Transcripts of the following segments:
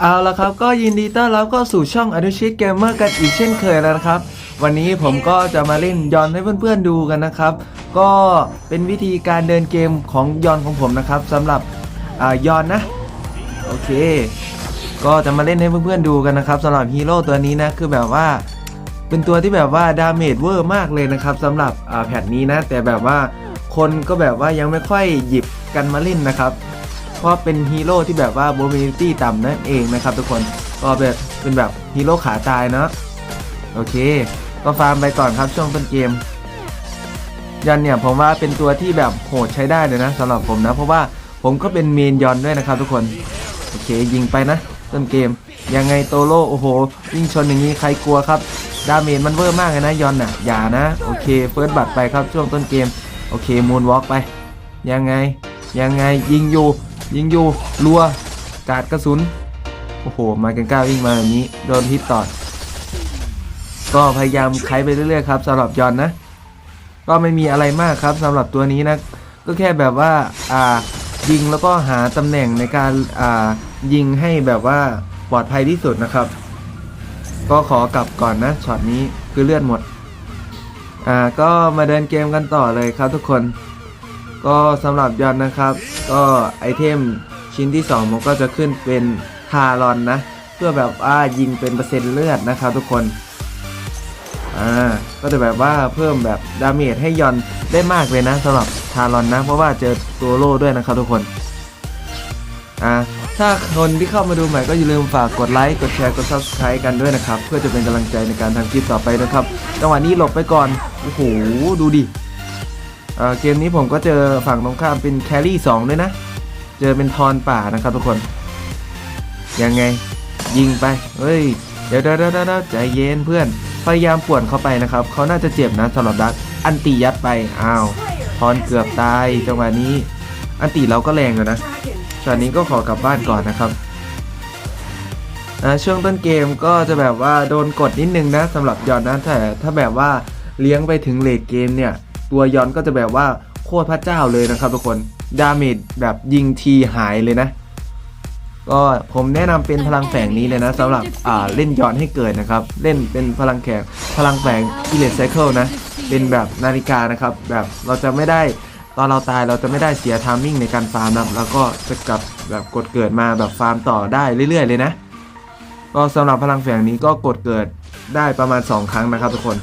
เอาละครับก็ยินดีต้อนรับก็สู่ช่องอนุชิตเกมเมอร์กันอีกเช่นเคยแล้วนะครับ วันนี้ผมก็จะมาเล่นยอนให้เพื่อนๆดูกันนะครับ ก็เป็นวิธีการเดินเกมของยอนของผมนะครับสำหรับอยอนนะโอเค ก็จะมาเล่นให้เพื่อนๆดูกันนะครับสำหรับฮีโร่ตัวนี้นะคือแบบว่า เป็นตัวที่แบบว่าดาเมจเวอร์มากเลยนะครับสำหรับแพทนี้นะ แต่แบบว่าคนก็แบบว่ายังไม่ค่อยหยิบกันมาเล่นนะครับ เพราะเป็นฮีโร่ที่แบบว่าโบมิลิตี้ต่ำนั่นเองนะครับทุกคนก็แบบเป็นแบบฮีโร่ขาตายเนาะโอเค ก็ฟาร์มไปก่อนครับช่วงต้นเกม ยันเนี่ยผมว่าเป็นตัวที่แบบโหดใช้ได้เลยนะสำหรับผมนะ เพราะว่าผมก็เป็นเมนยอนด้วยนะครับทุกคนโอเคยิงไปนะ ต้นเกม ยังไงโตโร่โอ้โหวิ่งชนอย่างนี้ใครกลัวครับดาเมจมันเวอร์มากเลยนะยอนน่ะอย่านะโอเคเฟิร์สบัตไปครับช่วงต้นเกมโอเคมูนวอล์กไป ยังไงยังไงยิงอยู่ ยิงอยู่รัวกาดกระสุน โอ้โห มากันก้าวิ่งมาแบบนี้ โดนฮิตต่อก็พยายามไขไปเรื่อยๆครับสำหรับยอนนะ ก็ไม่มีอะไรมากครับสำหรับตัวนี้นะ ก็แค่แบบว่าอ่ายิงแล้วก็หาตำแหน่งในการอ่ายิงให้แบบว่าปลอดภัยที่สุดนะครับ ก็ขอกลับก่อนนะช็อตนี้คือเลือดหมดอ่าก็มาเดินเกมกันต่อเลยครับทุกคน ก็สำหรับยอนนะครับ ก็ไอเทมชิ้นที่ 2 มันก็จะขึ้นเป็นทารอนนะ เพื่อแบบว่ายิงเป็นเปอร์เซ็นต์เลือดนะครับทุกคนอ่าก็จะแบบว่าเพิ่มแบบดาเมจให้ยอนได้มากเลยนะสำหรับทารอนนะ เพราะว่าเจอตัวโล่ด้วยนะครับทุกคนอ่าถ้าคนที่เข้ามาดูใหม่ก็อย่าลืมฝากกดไลค์กดแชร์กด subscribe กันด้วยนะครับ เพื่อจะเป็นกำลังใจในการทำคลิปต่อไปนะครับจังหวะนี้หลบไปก่อน โอ้โห ดูดิ เเกมนี้ผมก็เจอฝั่งตรงข้ามเป็นแครี่สองด้วยนะ เจอเป็นทอนป่านะครับทุกคน ยังไงยิงไป เฮ้ยเดี๋ยวเดี๋ยวเดี๋ยวเดี๋ยวใจเย็นเพื่อน พยายามป่วนเข้าไปนะครับ เขาน่าจะเจ็บนะสำหรับดักอันตียัดไป อ้าว ทอนเกือบตายจังหวะนี้ อันตีเราก็แรงอยู่นะช็อตนี้ก็ขอกลับบ้านก่อนนะครับช่วงต้นเกมก็จะแบบว่าโดนกดนิดนึงนะสำหรับยอนนะแต่ถ้าแบบว่าเลี้ยงไปถึงเลดเกมเนี่ย ตัวยอนก็จะแบบว่าโคตรพระเจ้าเลยนะครับทุกคน ดาเมจแบบยิงทีหายเลยนะ ก็ผมแนะนำเป็นพลังแฝงนี้เลยนะสำหรับอ่าเล่นยอนให้เกิดนะครับ เล่นเป็นพลังแขกพลังแฝงอิเลสไซเคิลนะ เป็นแบบนาฬิกานะครับ แบบเราจะไม่ได้ตอนเราตายเราจะไม่ได้เสียทามมิ่งในการฟาร์มนะแล้วก็จะกลับแบบกดเกิดมาแบบฟาร์มต่อได้เรื่อย ๆ เลยนะ ก็สำหรับพลังแฝงนี้ก็กดเกิดได้ประมาณ 2 ครั้งนะครับทุกคน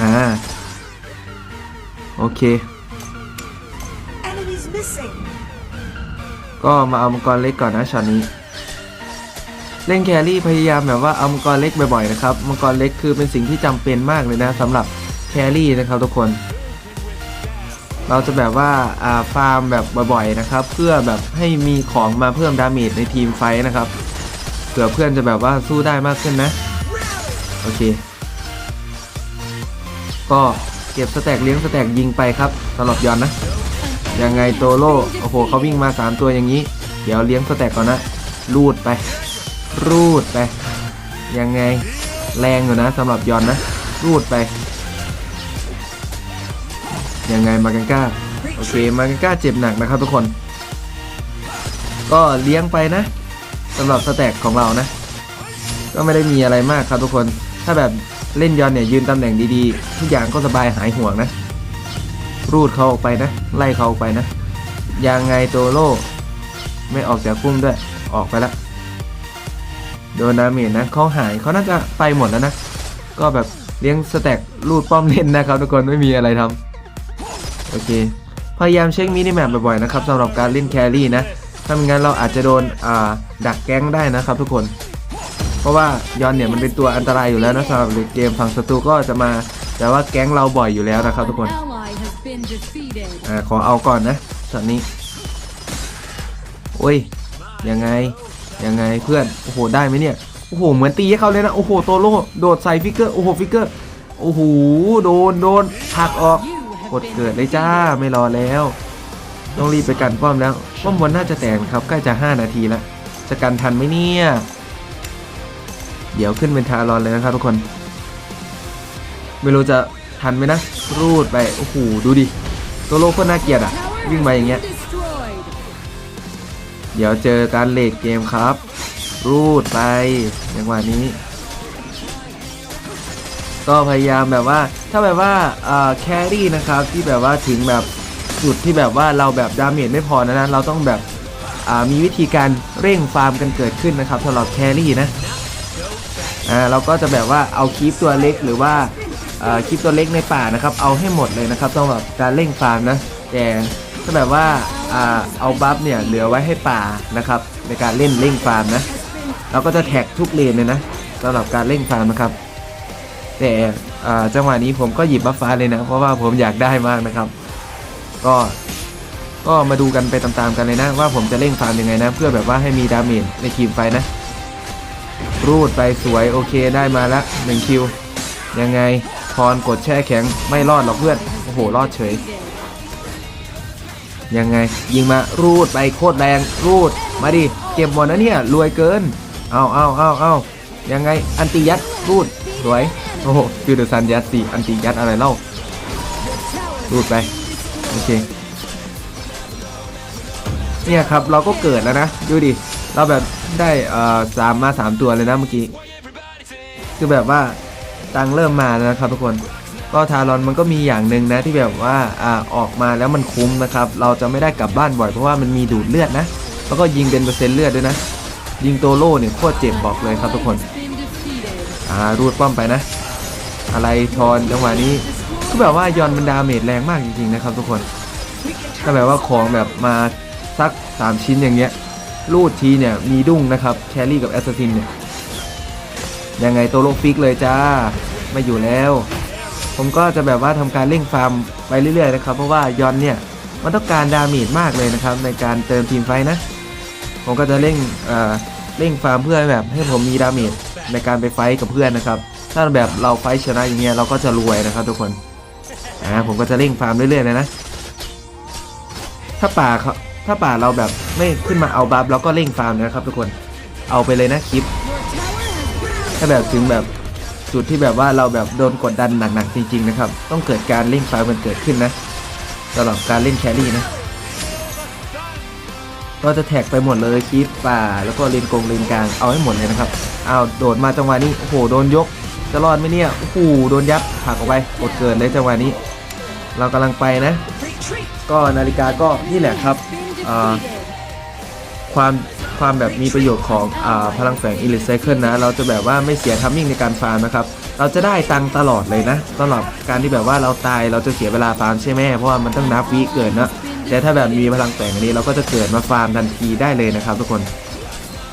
อ่า โอเค Enemies missing. ก็มาเอามังกรเล็กก่อนนะช็อตนี้ เล่นแครี่พยายามแบบว่าเอามังกรเล็กบ่อยๆนะครับ มังกรเล็กคือเป็นสิ่งที่จำเป็นมากเลยนะสำหรับแครี่นะครับทุกคน เราจะแบบว่าอ่าฟาร์มแบบบ่อยๆนะครับ เพื่อแบบให้มีของมาเพิ่มดาเมจในทีมไฟท์นะครับเผื่อเพื่อนจะแบบว่าสู้ได้มากขึ้นนะ โอเค ก็ เก็บสแต็กเลี้ยงสแต็กยิงไปครับสำหรับยอนนะ ยังไงโตโร่โอ้โหเขาวิ่งมา 3 ตัวอย่างนี้ เดี๋ยวเลี้ยงสแต็กก่อนนะรูดไป รูดไป ยังไงแรงอยู่นะสำหรับยอนนะ รูดไป ยังไงมากันก้าโอเคมากันก้าเจ็บหนักนะครับทุกคน ก็เลี้ยงไปนะสำหรับสแต็กของเรานะ ก็ไม่ได้มีอะไรมากครับทุกคนถ้าแบบ เล่นยอนเนี่ยยืนตำแหน่งดีๆ ทุกอย่างก็สบายหายห่วงนะ รูดเขาออกไปนะ ไล่เขาออกไปนะ ยังไงโตโร่ไม่ออกจากพุ่มด้วย ออกไปละ โดนดาเมจนะเขาหายเขาน่าจะไปหมดแล้วนะ ก็แบบเลี้ยงสแต็กรูดป้อมเล่นนะครับทุกคนไม่มีอะไรทำโอเค พยายามเช็คมินิแมปบ่อยๆนะครับสำหรับการเล่นแครี่นะถ้าไม่งั้นเราอาจจะโดนดักแก๊งได้นะครับทุกคน ราะว่ายอนเนี่ยมันเป็นตัวอันตรายอยู่แล้วนะสำหรับเกมฝั่งศัตรูก็จะมาแต่ว่าแก๊งเราบ่อยอยู่แล้วนะครับทุกคนอ่าขอเอาก่อนนะช็อตนี้โอ้ยยังไงยังไงเพื่อนโอ้โหได้ไหมเนี่ยโอ้โหเหมือนตีให้เขาเลยนะโอ้โหโตโร่โดดใส่ฟิกเกอร์โอ้โหฟิกเกอร์โอ้โหโดนโดนหักออกกดเกิดเลยจ้าไม่รอแล้วต้องรีบไปกันป้อมแล้วป้อมบนน่าจะแตกครับใกล้จะ 5 นาทีแล้วจะกันทันไหมเนี่ย เดี๋ยวขึ้นเป็นทารอนเลยนะครับทุกคน ไม่รู้จะทันไหมนะ รูดไป โอ้โห ดูดิตโร่โคตรน่าเกลียดอะ วิ่งมาอย่างเงี้ย เดี๋ยวเจอการเลดเกมครับ รูดไปจังหวะนี้ ก็พยายามแบบว่า ถ้าแบบว่าแครี่นะครับ ที่แบบว่าถึงแบบจุดที่แบบว่าเราแบบดาเมจไม่พอนะนะ เราต้องแบบมีวิธีการเร่งฟาร์มกันเกิดขึ้นนะครับสำหรับแครี่นะ อ่าเราก็จะแบบว่าเอาคลิปตัวเล็กหรือว่าคลิปตัวเล็กในป่านะครับ เอาให้หมดเลยนะครับสำหรับการเร่งฟาร์มนะแต่ถ้าแบบว่าอ่าเอาบัฟเนี่ยเหลือไว้ให้ป่านะครับ ในการเล่นเร่งฟาร์มนะเราก็จะแท็กทุกเลนเลยนะสำหรับการเร่งฟาร์มนะครับ แต่อ่าจังหวะนี้ผมก็หยิบบัฟฟ้าเลยนะ เพราะว่าผมอยากได้มากนะครับ ก็ก็มาดูกันไปตามๆกันเลยนะ ว่าผมจะเร่งฟาร์มยังไงนะ เพื่อแบบว่าให้มีดาเมจในทีมไฟนะ รูดไปสวยโอเคได้มาละหนึ่งคิว ยังไงพรกดแช่แข็งไม่รอดหรอกเพื่อน โอ้โห รอดเฉย ยังไง ยิงมารูดไปโคตรแรง รูดมาดิ เก็บหมดนะเนี่ย รวยเกิน เอาเอาเอาเอายังไง อันติยัดรูดสวย โอ้โหฟิวเดอร์ซันยัดสิอันติยัดอะไรเล่า รูดไป โอเค เนี่ยครับเราก็เกิดแล้วนะ ดูดิ เราแบบ ได้เอ่อสามมาสามตัวเลยนะเมื่อกี้ คือแบบว่าตังเริ่มมาแล้วนะครับทุกคน ก็ทารอนมันก็มีอย่างหนึ่งนะที่แบบว่าอ่าออกมาแล้วมันคุ้มนะครับ เราจะไม่ได้กลับบ้านบ่อยเพราะว่ามันมีดูดเลือดนะ แล้วก็ยิงเป็นเปอร์เซ็นต์เลือดด้วยนะ ยิงโตโล่เนี่ยโคตรเจ็บบอกเลยครับทุกคน อ่ารูดป้อมไปนะ อะไรทอนจังหวะนี้ก็แบบว่ายอนมันดาเมจแรงมากจริงๆนะครับทุกคนถ้าแบบว่าของแบบมาสัก 3 ชิ้นอย่างเงี้ย รูดทีเนี่ยมีดุ้งนะครับแครี่กับแอสซัสซินเนี่ยยังไงโตโลฟิกเลยจ้าไม่อยู่แล้ว ผมก็จะแบบว่าทำการเร่งฟาร์มไปเรื่อยๆนะครับ เพราะว่ายอนเนี่ยมันต้องการดาเมจมากเลยนะครับในการเติมทีมไฟท์นะ ผมก็จะเร่งเอ่อเร่งฟาร์มเพื่อแบบให้ผมมีดาเมจในการไปไฟท์กับเพื่อนนะครับ ถ้าแบบเราไฟชนะอย่างเงี้ยเราก็จะรวยนะครับทุกคนอ่าผมก็จะเร่งฟาร์มเรื่อยๆเลยนะถ้าป่าเขา ถ้าป่าเราแบบไม่ขึ้นมาเอาบัฟเราก็เร่งฟาร์มนะครับทุกคนเอาไปเลยนะคลิป ถ้าแบบถึงแบบจุดที่แบบว่าเราแบบโดนกดดันหนักๆจริงๆนะครับ ต้องเกิดการเร่งฟาร์มมันเกิดขึ้นนะสำหรับการเล่นแครี่นะก็จะแท็กไปหมดเลยคลิปป่า แล้วก็เลนกงเลนกลางเอาให้หมดเลยนะครับเอาโดดมาจังหวะนี้โอ้โหโดนยกจะรอดไหมเนี่ยโอ้โหโดนยัดผักออกไปกดเกินเลยจังหวะนี้ เรากำลังไปนะ ก็นาฬิกาก็นี่แหละครับ ความความแบบมีประโยชน์ของอพลังแฝงอิลิไซเคิลนะ เราจะแบบว่าไม่เสียทัมมิ่งในการฟาร์มนะครับ เราจะได้ตังตลอดเลยนะสำหรับการที่แบบว่าเราตายเราจะเสียเวลาฟาร์มใช่ไหมเพราะว่ามันต้องนับวิเกิดนะแต่ถ้าแบบมีพลังแฝงอันนี้เราก็จะเกิดมาฟาร์มทันทีได้เลยนะครับ ทุกคน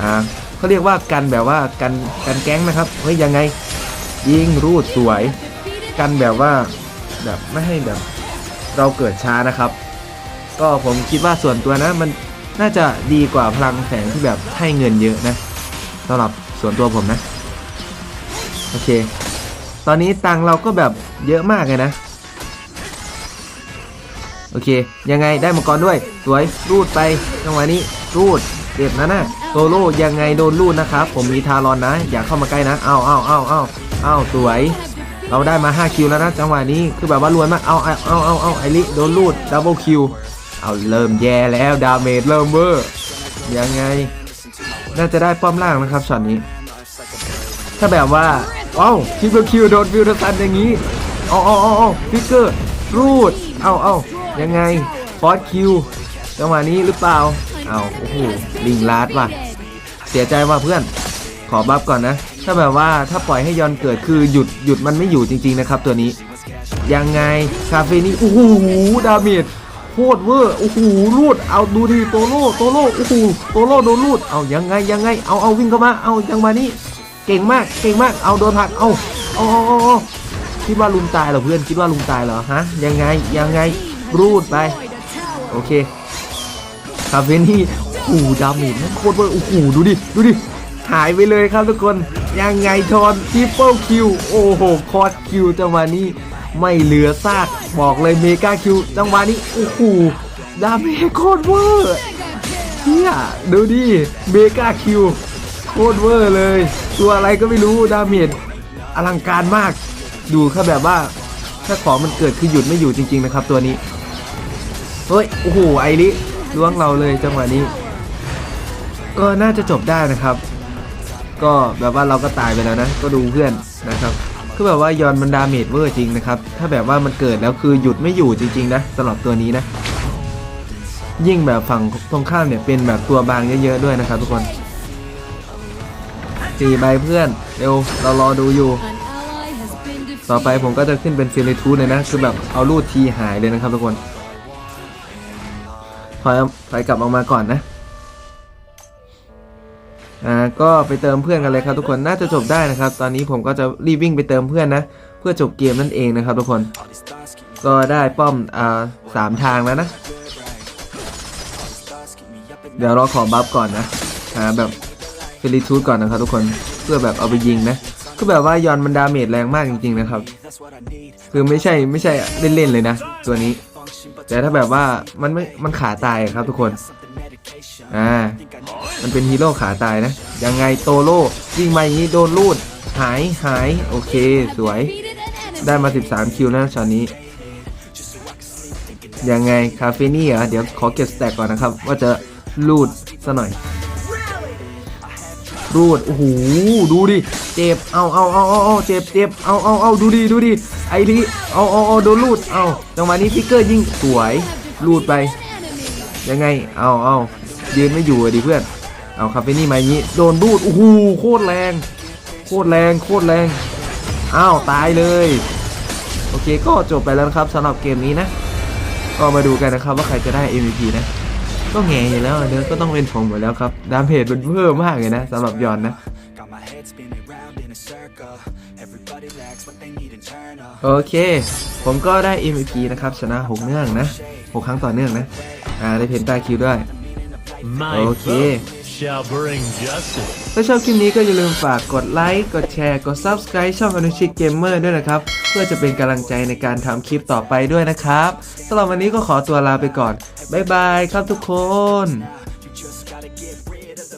อ่าเขาเรียกว่ากันแบบว่ากันกันแก๊งนะครับเฮ้ยยังไงยิงรูดสวย กันแบบว่าแบบไม่ให้แบบเราเกิดช้านะครับ ก็ผมคิดว่าส่วนตัวนะมันน่าจะดีกว่าพลังแฝงที่แบบให้เงินเยอะนะสำหรับส่วนตัวผมนะ โอเค ตอนนี้ตังเราก็แบบเยอะมากเลยนะ โอเค ยังไงได้มังกรด้วย สวยรูดไปจังหวะนี้รูดเด็ดนะนะโซโล่ยังไงโดนรูดนะครับ ผมมีทารอนนะ อย่าเข้ามาใกล้นะเอาเอาเอาเอาเอาสวย เราได้มา 5 คิวแล้วนะ จังหวะนี้คือแบบว่ารวยมากเอาเอาเอาเอาเอาไอริโดนรูดดับเบิลคิว เอาเริ่มแย่แล้วดาเมจเริ่มเวอร์ยังไง น่าจะได้ป้อมล่างนะครับช็อตนี้ ถ้าแบบว่าเอ้าคิวคิวโดนฟิวเทอร์ซันอย่างนี้เอาเอาเอาเอาฟิกเกอร์รูดเอาเอายังไงฟอสคิวจังหวะนี้หรือเปล่าเอาโอ้โหลิงลาดว่ะเสียใจว่ะเพื่อน ขอบัฟก่อนนะ ถ้าแบบว่าถ้าปล่อยให้ยอนเกิดคือหยุดหยุดมันไม่อยู่จริง ๆนะครับ ตัวนี้ ยังไงคาเฟนี่โอ้โหดาเมจ คตรเวอร์โอ้โหรูดเอาดูดิโตโร่โตโร่โอ้โหโตโร่โดนรูดเอายังไงยังไงเอาเอาวิ่งเข้ามาเอาจังหวะนี้เก่งมากเก่งมากเอาโดนผลักเอาเอาเอาเอาเอาคิดว่าลุงตายเหรอเพื่อนคิดว่าลุงตายเหรอฮะยังไงยังไงรูดไปโอเคคาเฟนี่โอ้โหดาเมจนั่นโคตรเวอร์โอ้โหดูดิดูดิหายไปเลยครับทุกคนยังไงทอนทริปเปิลคิวโอ้โหคอร์ดคิวจังหวะนี้ ไม่เหลือซากบอกเลยเมกาคิวจังหวะนี้โอ้โหดาเมจโคตรเวอร์เฮียดูดิเมกาคิวโคตรเวอร์เลย ตัวอะไรก็ไม่รู้ดาเมจอลังการมาก ดูแค่แบบว่า ถ้าของมันเกิดคือหยุดไม่อยู่จริง ๆ นะครับ ตัวนี้เฮ้ยโอ้โหไอริล้วงเราเลยจังหวะนี้ ก็น่าจะจบได้นะครับ ก็แบบว่าเราก็ตายไปแล้วนะ ก็ดูเพื่อนนะครับ คือแบบว่ายอนมันดาเมจเวอร์จริงนะครับ ถ้าแบบว่ามันเกิดแล้วคือหยุดไม่อยู่จริงๆนะสำหรับตัวนี้นะ ยิ่งแบบฝั่งตรงข้ามเนี่ยเป็นแบบตัวบางเยอะๆด้วยนะครับทุกคนสี่ใบเพื่อนเร็วเรารอดูอยู่ ต่อไปผมก็จะขึ้นเป็นฟิลิทูเลยนะ คือแบบเอาลูดทีหายเลยนะครับทุกคนถอยถอยกลับออกมาก่อนนะ อ่าก็ไปเติมเพื่อนกันเลยครับทุกคนน่าจะจบได้นะครับ ตอนนี้ผมก็จะรีบวิ่งไปเติมเพื่อนนะ เพื่อจบเกมนั่นเองนะครับทุกคน ก็ได้ป้อมอ่าสามทางแล้วนะ เดี๋ยวเราขอบัฟก่อนนะหาแบบฟิลิทูดก่อนนะครับทุกคนเพื่อแบบเอาไปยิงนะคือแบบว่ายอนมันดาเมจแรงมากจริงๆนะครับ คือไม่ใช่ไม่ใช่เล่นๆเลยนะ ตัวนี้ แต่ถ้าแบบว่ามันไม่มันขาตายครับทุกคน อ่า มันเป็นฮีโร่ขาตายนะ ยังไงโตโร่ยิงมาอย่างนี้โดนลูด หายหาย โอเค สวย ได้มา 13 คิวนะช็อตนี้ ยังไง คาเฟนี่เหรอ เดี๋ยวขอเก็บสแต็กก่อนนะครับ ว่าจะรูดซะหน่อยรูด โอ้โห ดูดิ เจ็บ เอาเอาเอาเอาเอาเจ็บเจ็บเอาเอาเอาดูดิ ดูดิ ไอรีเอาเอาเอาโดนรูด เอาจังหวะนี้พิกเกอร์ยิง สวย รูดไป ยังไง เอาเอายืนไม่อยู่ดิเพื่อน เอาคาเฟนี่มาอย่างนี้ โดนรูด โอ้โห โคตรแรง โคตรแรง โคตรแรง อ้าว ตายเลย โอเค ก็จบไปแล้วครับสำหรับเกมนี้นะ ก็มาดูกันนะครับว่าใครจะได้ MVP นะ ก็แง่อยู่แล้วเนื้อก็ต้องเป็นผมหมดแล้วครับ ดามเพจมันเพิ่มมากเลยนะสำหรับยอนนะ โอเค ผมก็ได้ MVP นะครับ ชนะ 6 เนื่องนะ 6 ครั้งต่อเนื่องนะ อ่า ได้เพนตาคิวด้วย My Okay. vote shall bring justice. ถ้าชอบคลิปนี้ก็อย่าลืมฝากกดไลค์ กดแชร์ กด Subscribe ช่องอนุชิตเกมเมอร์ด้วยนะครับ เพื่อจะเป็นกำลังใจในการทำคลิปต่อไปด้วยนะครับสำหรับวันนี้ก็ขอตัวลาไปก่อน บ๊ายบายครับทุกคน